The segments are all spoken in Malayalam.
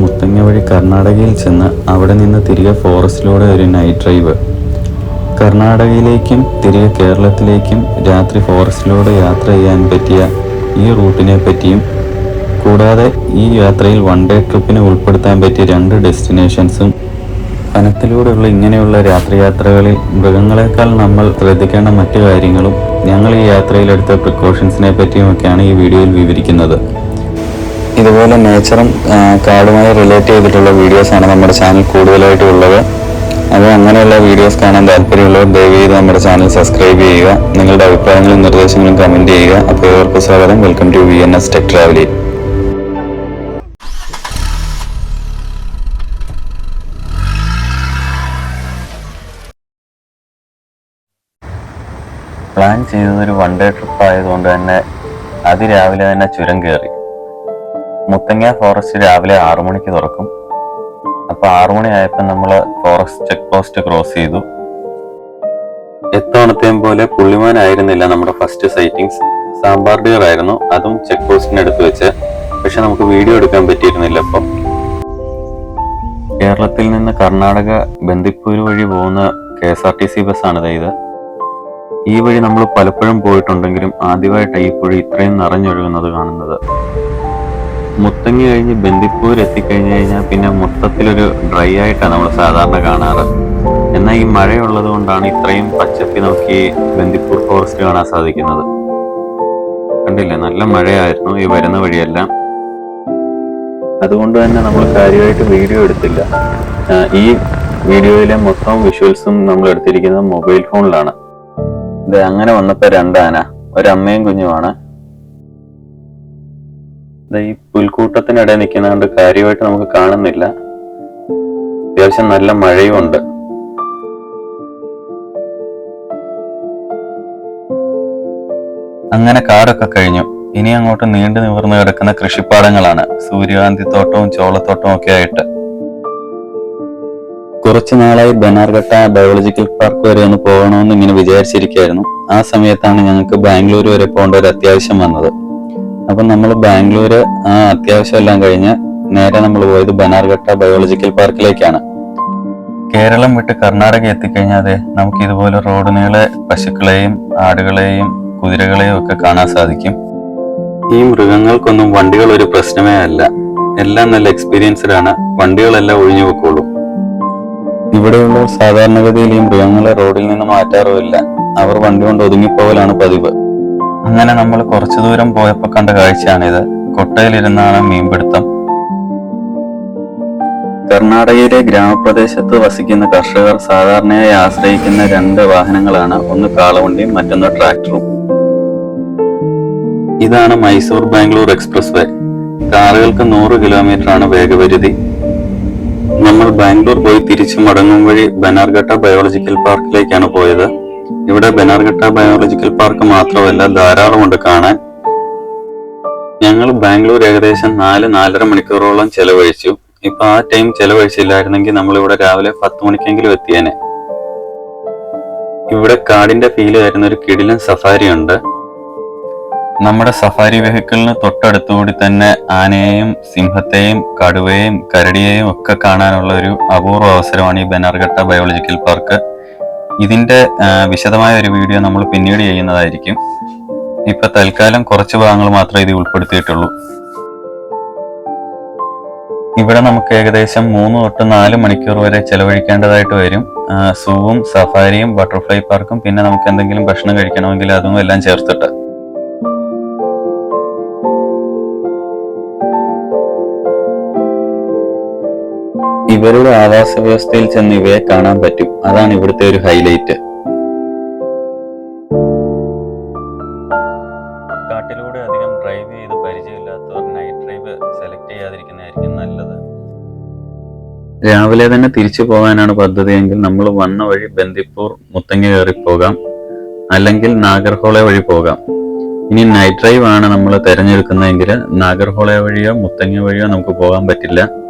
മുത്തങ്ങ വഴി കർണാടകയിൽ ചെന്ന് അവിടെ നിന്ന് തിരികെ ഫോറസ്റ്റിലൂടെ ഒരു നൈറ്റ് ഡ്രൈവ് കർണാടകയിലേക്കും തിരികെ കേരളത്തിലേക്കും രാത്രി ഫോറസ്റ്റിലൂടെ യാത്ര ചെയ്യാൻ പറ്റിയ ഈ റൂട്ടിനെ പറ്റിയും കൂടാതെ ഈ യാത്രയിൽ വൺ ഡേ ട്രിപ്പിന് ഉൾപ്പെടുത്താൻ പറ്റിയ രണ്ട് ഡെസ്റ്റിനേഷൻസും വനത്തിലൂടെയുള്ള ഇങ്ങനെയുള്ള രാത്രി യാത്രകളിൽ മൃഗങ്ങളെക്കാൾ നമ്മൾ ശ്രദ്ധിക്കേണ്ട മറ്റു കാര്യങ്ങളും ഞങ്ങൾ ഈ യാത്രയിലെടുത്ത പ്രിക്കോഷൻസിനെ പറ്റിയുമൊക്കെയാണ് ഈ വീഡിയോയിൽ വിവരിക്കുന്നത്. ഇതുപോലെ നേച്ചറും കാടുമായി റിലേറ്റ് ചെയ്തിട്ടുള്ള വീഡിയോസാണ് നമ്മുടെ ചാനൽ കൂടുതലായിട്ടും ഉള്ളത്. അപ്പോൾ അങ്ങനെയുള്ള വീഡിയോസ് കാണാൻ താല്പര്യമുള്ളവർ ദയവ് ചെയ്ത് നമ്മുടെ ചാനൽ സബ്സ്ക്രൈബ് ചെയ്യുക. നിങ്ങളുടെ അഭിപ്രായങ്ങളും നിർദ്ദേശങ്ങളും കമന്റ് ചെയ്യുക. അപ്പോൾ ഇവർക്ക് സ്വാഗതം. Welcome to V N S tech ട്രാവലി plan ചെയ്തത് ഒരു വൺ ഡേ ട്രിപ്പ് ആയതുകൊണ്ട് തന്നെ അതിരാവിലെ തന്നെ ചുരം കയറി മുത്തങ്ങ ഫോറസ്റ്റ് രാവിലെ ആറു മണിക്ക് തുറക്കും. അപ്പൊ ആറു മണി ആയപ്പോൾ നമ്മൾ ഫോറസ്റ്റ് ചെക്ക് പോസ്റ്റ് ക്രോസ് ചെയ്തു. എത്തവണത്തെയും പോലെ പുള്ളിമാനായിരുന്നില്ല നമ്മുടെ ഫസ്റ്റ് സൈറ്റിങ്സ് സാമ്പാർ ഡിയർ ആയിരുന്നു അതും ചെക്ക് പോസ്റ്റിന് അടുത്ത് വെച്ച്. പക്ഷെ നമുക്ക് വീഡിയോ എടുക്കാൻ പറ്റിയിരുന്നില്ല അപ്പം കേരളത്തിൽ നിന്ന് കർണാടക ബന്ദിപ്പൂര് വഴി പോകുന്ന K S R T C ബസ്സാണ് ഇത്. ഈ വഴി നമ്മൾ പലപ്പോഴും പോയിട്ടുണ്ടെങ്കിലും ആദ്യമായിട്ടാണ് ഈ പുഴ ഇത്രയും നിറഞ്ഞൊഴുകുന്നത് കാണുന്നത്. മുത്തങ്ങി കഴിഞ്ഞ് ബന്ദിപ്പൂർ എത്തിക്കഴിഞ്ഞു കഴിഞ്ഞാൽ പിന്നെ മൊത്തത്തിലൊരു ഡ്രൈ ആയിട്ടാണ് നമ്മൾ സാധാരണ കാണാറ്. എന്നാൽ ഈ മഴയുള്ളത് കൊണ്ടാണ് ഇത്രയും പച്ചപ്പി നോക്കി ബന്ദിപ്പൂർ ഫോറസ്റ്റ് കാണാൻ സാധിക്കുന്നത്. കണ്ടില്ലേ? നല്ല മഴയായിരുന്നു ഈ വരുന്ന വഴിയെല്ലാം. അതുകൊണ്ട് തന്നെ നമ്മൾ കാര്യമായിട്ട് വീഡിയോ എടുത്തില്ല. ഈ വീഡിയോയിലെ മൊത്തം വിഷ്വൽസും നമ്മൾ എടുത്തിരിക്കുന്നത് മൊബൈൽ ഫോണിലാണ്. ഇത് അങ്ങനെ വന്നപ്പോ രണ്ടാന ഒരമ്മയും കുഞ്ഞുമാണ്. ദേ ഈ പുൽക്കൂട്ടത്തിനിടെ നിൽക്കുന്നതുകൊണ്ട് കാര്യമായിട്ട് നമുക്ക് കാണുന്നില്ല. അത്യാവശ്യം നല്ല മഴയും ഉണ്ട്. അങ്ങനെ കാടൊക്കെ കഴിഞ്ഞു. ഇനി അങ്ങോട്ട് നീണ്ടു നിവർന്നു കിടക്കുന്ന കൃഷിപ്പാടങ്ങളാണ്. സൂര്യകാന്തി തോട്ടവും ചോളത്തോട്ടവും ഒക്കെ ആയിട്ട്. കുറച്ചു നാളായി ബനാർഘട്ട ബയോളജിക്കൽ പാർക്ക് വരെ ഒന്ന് പോകണമെന്ന് ഇങ്ങനെ വിചാരിച്ചിരിക്കുകയായിരുന്നു. ആ സമയത്താണ് ഞങ്ങൾക്ക് ബാംഗ്ലൂർ വരെ പോകേണ്ട ഒരു അത്യാവശ്യം വന്നത്. അപ്പൊ നമ്മൾ ബാംഗ്ലൂര് ആ അത്യാവശ്യം എല്ലാം കഴിഞ്ഞ് നേരെ നമ്മൾ പോയത് ബനാർഘട്ട ബയോളജിക്കൽ പാർക്കിലേക്കാണ് കേരളം വിട്ട് കർണാടക എത്തിക്കഴിഞ്ഞാൽ അതെ നമുക്ക് ഇതുപോലെ റോഡ് നീളെ പശുക്കളെയും ആടുകളെയും കുതിരകളെയും ഒക്കെ കാണാൻ സാധിക്കും. ഈ മൃഗങ്ങൾക്കൊന്നും വണ്ടികൾ ഒരു പ്രശ്നമേ അല്ല. എല്ലാം നല്ല എക്സ്പീരിയൻസ്ഡ് ആണ് വണ്ടികളെല്ലാം ഒഴിഞ്ഞു പോയിക്കോളൂ ഇവിടെയുള്ള സാധാരണഗതിയിൽ ഈ മൃഗങ്ങളെ റോഡിൽ നിന്ന് മാറ്റാറുമില്ല. അവർ വണ്ടി കൊണ്ട് ഒതുങ്ങിപ്പോകലാണ് പതിവ്. അങ്ങനെ നമ്മൾ കുറച്ചു ദൂരം പോയപ്പോൾ കണ്ട കാഴ്ചയാണിത്. കൊട്ടയിലിരുന്നാണ് മീൻപിടുത്തം. കർണാടകയിലെ ഗ്രാമപ്രദേശത്ത് വസിക്കുന്ന കർഷകർ സാധാരണയായി ആശ്രയിക്കുന്ന രണ്ട് വാഹനങ്ങളാണ്. ഒന്ന് കാളവണ്ടിയും മറ്റൊന്ന് ട്രാക്ടറും. ഇതാണ് മൈസൂർ ബാംഗ്ലൂർ എക്സ്പ്രസ് വേ കാറുകൾക്ക് നൂറ് കിലോമീറ്റർ ആണ് വേഗപരിധി. നമ്മൾ ബാംഗ്ലൂർ പോയി തിരിച്ചു മടങ്ങും വഴി ബനാർഘട്ട ബയോളജിക്കൽ പാർക്കിലേക്കാണ് പോയത്. ഇവിടെ ബനാർഘട്ട ബയോളജിക്കൽ പാർക്ക് മാത്രമല്ല ധാരാളമുണ്ട് കാണാൻ. ഞങ്ങൾ ബാംഗ്ലൂർ ഏകദേശം നാല് നാലര മണിക്കൂറോളം ചെലവഴിച്ചു. ഇപ്പൊ ആ ടൈം ചെലവഴിച്ചില്ലായിരുന്നെങ്കിൽ നമ്മൾ ഇവിടെ രാവിലെ പത്ത് മണിക്കെങ്കിലും എത്തിയേനെ. ഇവിടെ കാടിന്റെ ഫീൽ വരുന്ന ഒരു കിടിലൻ സഫാരി ഉണ്ട്. നമ്മുടെ സഫാരി വെഹിക്കിളിന് തൊട്ടടുത്തുകൂടി തന്നെ ആനയെയും സിംഹത്തെയും കടുവയെയും കരടിയെയും ഒക്കെ കാണാനുള്ള ഒരു അപൂർവ അവസരമാണ് ഈ ബനാർഘട്ട ബയോളജിക്കൽ പാർക്ക് ഇതിന്റെ വിശദമായ ഒരു വീഡിയോ നമ്മൾ പിന്നീട് ചെയ്യുന്നതായിരിക്കും. ഇപ്പൊ തൽക്കാലം കുറച്ച് ഭാഗങ്ങൾ മാത്രമേ ഇത് ഉൾപ്പെടുത്തിയിട്ടുള്ളൂ. ഇവിടെ നമുക്ക് ഏകദേശം മൂന്ന് തൊട്ട് നാല് മണിക്കൂർ വരെ ചെലവഴിക്കേണ്ടതായിട്ട് വരും. സൂവും സഫാരിയും ബട്ടർഫ്ലൈ പാർക്കും പിന്നെ നമുക്ക് എന്തെങ്കിലും ഭക്ഷണം കഴിക്കണമെങ്കിൽ അതും എല്ലാം ചേർത്തിട്ട്. ഇവരുടെ ആവാസ വ്യവസ്ഥയിൽ ചെന്ന് ഇവയെ കാണാൻ പറ്റും. അതാണ് ഇവിടുത്തെ ഒരു ഹൈലൈറ്റ് കാട്ടിലൂടെ അധികം ഡ്രൈവ് ചെയ്ത് പരിചയമില്ലാത്തവർ നൈറ്റ് ഡ്രൈവ് സെലക്ട് ചെയ്യാതിരിക്കുന്നതായിരിക്കും നല്ലത്. രാവിലെ തന്നെ തിരിച്ചു പോകാനാണ് പദ്ധതിയെങ്കിൽ നമ്മൾ വന്ന വഴി ബന്ദിപ്പൂർ മുത്തങ്ങ കയറി പോകാം. അല്ലെങ്കിൽ നാഗർഹോള വഴി പോകാം. ഇനി നൈറ്റ് ഡ്രൈവ് ആണ് നമ്മൾ തിരഞ്ഞെടുക്കുന്നതെങ്കിൽ നാഗർഹോള വഴിയോ മുത്തങ്ങ വഴിയോ നമുക്ക് പോകാൻ പറ്റില്ല.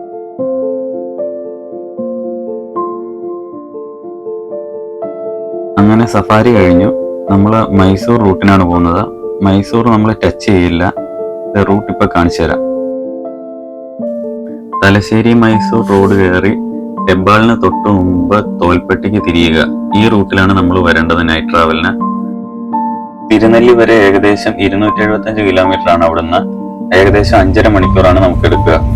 അങ്ങനെ സഫാരി കഴിഞ്ഞു. നമ്മൾ മൈസൂർ റൂട്ടിനാണ് പോകുന്നത്. മൈസൂർ നമ്മൾ ടച്ച് ചെയ്യില്ല. റൂട്ട് ഇപ്പം കാണിച്ചു തരാം. തലശ്ശേരി മൈസൂർ റോഡ് കയറി ഹെബ്ബാളിന് തൊട്ട് മുമ്പ് തോൽപ്പെട്ടിക്ക് തിരിയുക. ഈ റൂട്ടിലാണ് നമ്മൾ വരേണ്ടത് നൈറ്റ് ട്രാവലിന് തിരുനെല്ലി വരെ ഏകദേശം ഇരുന്നൂറ്റി എഴുപത്തി അഞ്ച് കിലോമീറ്റർ ആണ് അവിടുന്ന്. ഏകദേശം അഞ്ചര മണിക്കൂറാണ് നമുക്ക് എടുക്കുക.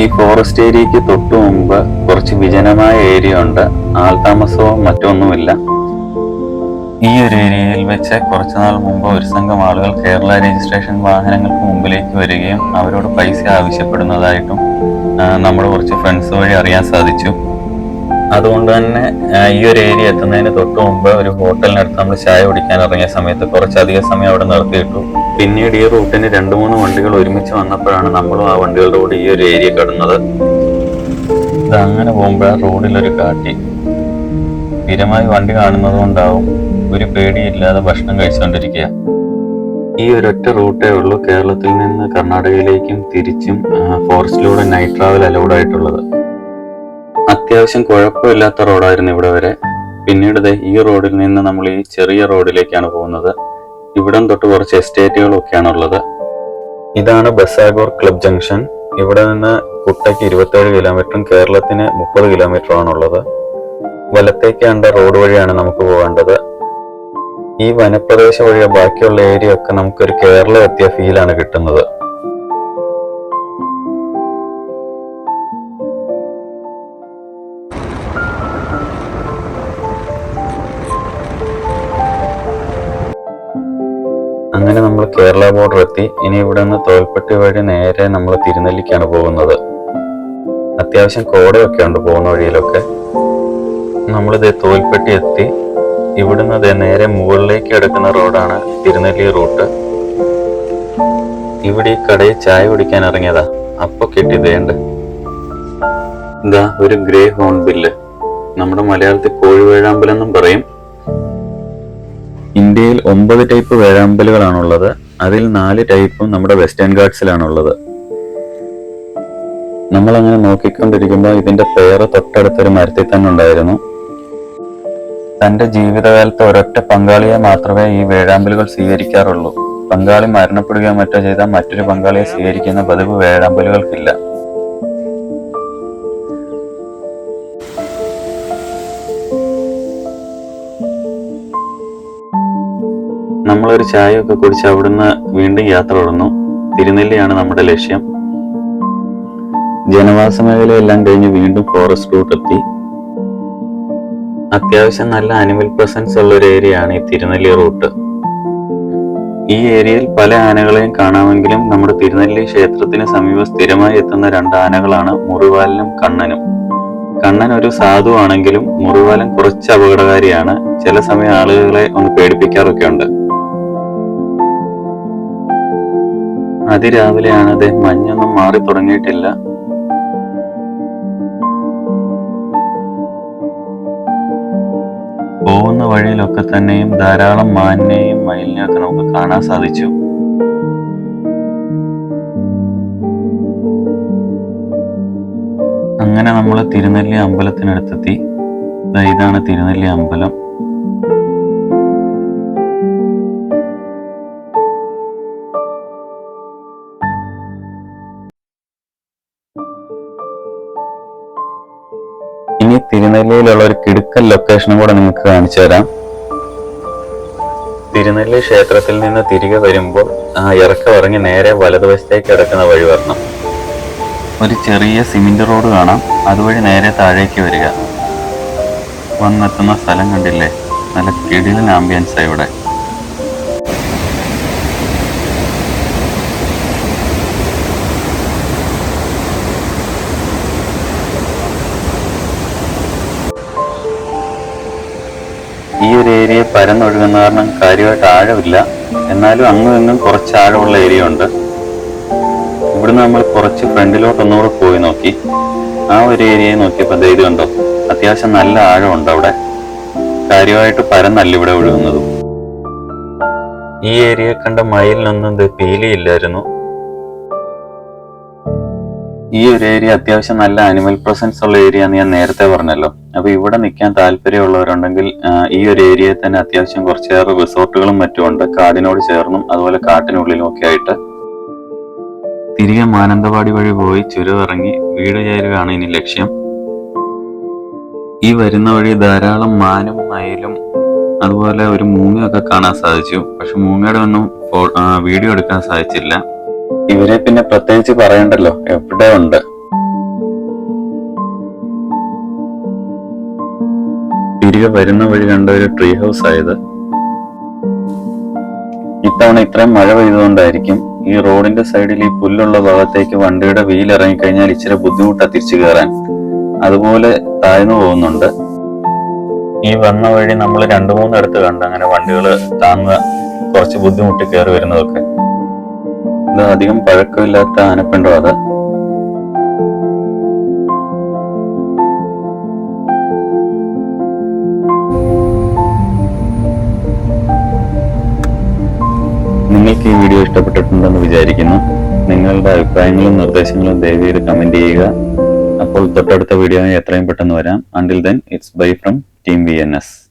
ഈ ഫോറസ്റ്റ് ഏരിയക്ക് തൊട്ടു മുമ്പ് കുറച്ച് വിജനമായ ഏരിയ ഉണ്ട്. ആൾതാമസവും മറ്റൊന്നുമില്ല ഈ ഒരു ഏരിയയിൽ വെച്ച് കുറച്ചുനാൾ മുമ്പ് ഒരു സംഘം ആളുകൾ കേരള രജിസ്ട്രേഷൻ വാഹനങ്ങൾക്ക് മുമ്പിലേക്ക് വരികയും അവരോട് പൈസ ആവശ്യപ്പെടുന്നതായിട്ടും നമ്മുടെ കുറച്ച് ഫ്രണ്ട്സ് വഴി അറിയാൻ സാധിച്ചു. അതുകൊണ്ട് തന്നെ ഈ ഒരു ഏരിയ എത്തുന്നതിന് തൊട്ട് മുമ്പ് ഒരു ഹോട്ടലിനടുത്ത് നമ്മൾ ചായ കുടിക്കാൻ ഇറങ്ങിയ സമയത്ത് കുറച്ചധികം സമയം അവിടെ നിർത്തിയിട്ടു. പിന്നീട് ഈ റൂട്ടിന് രണ്ട് മൂന്ന് വണ്ടികൾ ഒരുമിച്ച് വന്നപ്പോഴാണ് നമ്മളും ആ വണ്ടികളുടെ കൂടെ ഈ ഒരു ഏരിയ കടന്നത്. അങ്ങനെ പോകുമ്പോഴാണ് റോഡിലൊരു കാട്ടി സ്ഥിരമായി വണ്ടി കാണുന്നത് കൊണ്ടാവും ഒരു പേടിയില്ലാതെ ഭക്ഷണം കഴിച്ചുകൊണ്ടിരിക്കുക ഈ ഒരൊറ്റ റൂട്ടേ ഉള്ളൂ കേരളത്തിൽ നിന്ന് കർണാടകയിലേക്കും തിരിച്ചും ഫോറസ്റ്റിലൂടെ നൈറ്റ് ട്രാവൽ അലൗഡ് ആയിട്ടുള്ളത്. അത്യാവശ്യം കുഴപ്പമില്ലാത്ത റോഡായിരുന്നു ഇവിടെ വരെ. പിന്നീട് ഈ റോഡിൽ നിന്ന് നമ്മൾ ഈ ചെറിയ റോഡിലേക്കാണ് പോകുന്നത്. ഇവിടം തൊട്ട് കുറച്ച് എസ്റ്റേറ്റുകളൊക്കെയാണ് ഉള്ളത് ഇതാണ് ബസാഗോർ ക്ലബ് ജംഗ്ഷൻ. ഇവിടെ നിന്ന് കുട്ടയ്ക്ക് ഇരുപത്തേഴ് കിലോമീറ്ററും കേരളത്തിന് മുപ്പത് കിലോമീറ്ററും ആണുള്ളത് വലത്തേക്ക് കണ്ട റോഡ് വഴിയാണ് നമുക്ക് പോകേണ്ടത്. ഈ വനപ്രദേശം വഴിയോ ബാക്കിയുള്ള ഏരിയ ഒക്കെ നമുക്കൊരു കേരളം എത്തിയ ഫീലാണ് കിട്ടുന്നത്. നമ്മൾ കേരള ബോർഡർ എത്തി. ഇനി ഇവിടെ നിന്ന് തോൽപ്പെട്ടി വഴി നേരെ നമ്മൾ തിരുനെല്ലിക്കാണ് പോകുന്നത്. അത്യാവശ്യം കോടയൊക്കെ ഉണ്ട് പോകുന്ന വഴിയിലൊക്കെ. നമ്മളിത് തോൽപ്പെട്ടി എത്തി. ഇവിടുന്ന് അതേ നേരെ മുകളിലേക്ക് എടുക്കുന്ന റോഡാണ് തിരുനെല്ലി റൂട്ട്. ഇവിടെ ഈ കടയിൽ ചായ കുടിക്കാൻ ഇറങ്ങിയതാ. അപ്പൊ കിട്ടിയതേണ്ട് ഇതാ ഒരു ഗ്രേ ഹോൺ ബില്ല്. നമ്മുടെ മലയാളത്തിൽ കോഴി വേഴാമ്പൽ എന്നും പറയും. ഇന്ത്യയിൽ ഒമ്പത് ടൈപ്പ് വേഴാമ്പലുകളാണുള്ളത്. അതിൽ നാല് ടൈപ്പും നമ്മുടെ വെസ്റ്റേൺ ഗാർഡ്സിലാണുള്ളത് നമ്മൾ അങ്ങനെ നോക്കിക്കൊണ്ടിരിക്കുമ്പോൾ ഇതിന്റെ പേര് തൊട്ടടുത്തൊരു മരത്തിൽ തന്നെ ഉണ്ടായിരുന്നു. തന്റെ ജീവിതകാലത്ത് ഒരൊറ്റ പങ്കാളിയെ മാത്രമേ ഈ വേഴാമ്പലുകൾ സ്വീകരിക്കാറുള്ളൂ. പങ്കാളി മരണപ്പെടുകയോ മറ്റോ ചെയ്താൽ മറ്റൊരു പങ്കാളിയെ സ്വീകരിക്കുന്ന പതിവ് വേഴാമ്പലുകൾക്കില്ല. നമ്മളൊരു ചായയൊക്കെ കുടിച്ച് അവിടുന്ന് വീണ്ടും യാത്ര തുടർന്നു തിരുനെല്ലിയാണ് നമ്മുടെ ലക്ഷ്യം. ജനവാസ മേഖലയെല്ലാം കഴിഞ്ഞ് വീണ്ടും ഫോറസ്റ്റ് റൂട്ട് എത്തി. അത്യാവശ്യം നല്ല അനിമൽ പ്രസൻസ് ഉള്ള ഒരു ഏരിയ ആണ് ഈ തിരുനെല്ലി റൂട്ട് ഈ ഏരിയയിൽ പല ആനകളെയും കാണാമെങ്കിലും നമ്മുടെ തിരുനെല്ലി ക്ഷേത്രത്തിന് സമീപം സ്ഥിരമായി എത്തുന്ന രണ്ട് ആനകളാണ് മുറിവാലനും കണ്ണനും. കണ്ണൻ ഒരു സാധു ആണെങ്കിലും മുറിവാലൻ കുറച്ച് അപകടകാരിയാണ്. ചില സമയം ആളുകളെ ഒന്ന് പേടിപ്പിക്കാറൊക്കെ ഉണ്ട് അതിരാവിലെയാണ് അതെ മഞ്ഞൊന്നും മാറി തുടങ്ങിയിട്ടില്ല. പോകുന്ന വഴിയിലൊക്കെ തന്നെയും ധാരാളം മാനിനെയും മയിലിനെയൊക്കെ നമുക്ക് കാണാൻ സാധിച്ചു. അങ്ങനെ നമ്മൾ തിരുനെല്ലി അമ്പലത്തിനടുത്തെത്തി. ഇതാണ് തിരുനെല്ലി അമ്പലം. തിരുനെല്ലിയിലുള്ള ഒരു കിടുക്കൻ ലൊക്കേഷനും കൂടെ നിങ്ങൾക്ക് കാണിച്ചു തരാം. തിരുനെല്ലി ക്ഷേത്രത്തിൽ നിന്ന് തിരികെ വരുമ്പോൾ ആ ഇറക്കം ഇറങ്ങി നേരെ വലതുവശത്തേക്ക് കിടക്കുന്ന വഴി വരണം. ഒരു ചെറിയ സിമെന്റ് റോഡ് കാണാം. അതുവഴി നേരെ താഴേക്ക് വരിക. വന്നെത്തുന്ന സ്ഥലം കണ്ടില്ലേ? നല്ല കിടിലൻ ആംബിയൻസ് ഇവിടെ. പരന്നൊഴുകുന്ന കാരണം കാര്യമായിട്ട് ആഴമില്ല. എന്നാലും അങ്ങും ഇങ്ങും കുറച്ച് ആഴമുള്ള ഏരിയ ഉണ്ട്. ഇവിടുന്ന് നമ്മൾ കുറച്ച് ഫ്രണ്ടിലോട്ട് ഒന്നുകൂടെ പോയി നോക്കി. ആ ഒരു ഏരിയയെ നോക്കിയപ്പോൾ ധൈര്യം കണ്ടോ? അത്യാവശ്യം നല്ല ആഴമുണ്ട് അവിടെ. കാര്യമായിട്ട് പരന്നല്ല ഇവിടെ ഒഴുകുന്നതും. ഈ ഏരിയ കണ്ട മയിലിനൊന്നും ഇത് പീലിയില്ലായിരുന്നു. ഈ ഒരു ഏരിയ അത്യാവശ്യം നല്ല അനിമൽ പ്രസൻസ് ഉള്ള ഏരിയ എന്ന് ഞാൻ നേരത്തെ പറഞ്ഞല്ലോ. അപ്പൊ ഇവിടെ നിൽക്കാൻ താല്പര്യമുള്ളവരുണ്ടെങ്കിൽ ഈ ഒരു ഏരിയയിൽ തന്നെ അത്യാവശ്യം കുറച്ചേറെ റിസോർട്ടുകളും മറ്റും ഉണ്ട് കാടിനോട് ചേർന്നും അതുപോലെ കാട്ടിനുള്ളിലും ഒക്കെ ആയിട്ട്. തിരികെ മാനന്തവാടി വഴി പോയി ചുരം ഇറങ്ങി വീട് ചേരുകയാണ് ഇനി ലക്ഷ്യം. ഈ വരുന്ന വഴി ധാരാളം മാനും മയിലും അതുപോലെ ഒരു മൂങ്ങയൊക്കെ കാണാൻ സാധിച്ചു. പക്ഷെ മൂങ്ങയുടെ ഒന്നും വീഡിയോ എടുക്കാൻ സാധിച്ചില്ല. ഇവരെ പിന്നെ പ്രത്യേകിച്ച് പറയണ്ടല്ലോ. എവിടെ ഉണ്ട്? തിരികെ വരുന്ന വഴി കണ്ട ഒരു ട്രീ ഹൗസ് ആയത്. ഇത്തവണ ഇത്രയും മഴ പെയ്തുകൊണ്ടായിരിക്കും ഈ റോഡിന്റെ സൈഡിൽ ഈ പുല്ലുള്ള ഭാഗത്തേക്ക് വണ്ടിയുടെ വീൽ ഇറങ്ങിക്കഴിഞ്ഞാൽ ഇച്ചിരി ബുദ്ധിമുട്ടാ തിരിച്ചു കയറാൻ അതുപോലെ താഴ്ന്നു പോകുന്നുണ്ട്. ഈ വന്ന വഴി നമ്മൾ രണ്ടു മൂന്നിടത്ത് കണ്ട് അങ്ങനെ വണ്ടികൾ താങ്ങുക കുറച്ച് ബുദ്ധിമുട്ടി കയറി വരുന്നതൊക്കെ. ഇത് അധികം പഴക്കമില്ലാത്ത ആനപ്പിണ്ടോ അത്? നിങ്ങൾക്ക് ഈ വീഡിയോ ഇഷ്ടപ്പെട്ടിട്ടുണ്ടെന്ന് വിചാരിക്കുന്നു. നിങ്ങളുടെ അഭിപ്രായങ്ങളും നിർദ്ദേശങ്ങളും ദയവേത് കമന്റ് ചെയ്യുക. അപ്പോൾ തൊട്ടടുത്ത വീഡിയോ എത്രയും പെട്ടെന്ന് വരാം. Until then it's bye from team V N S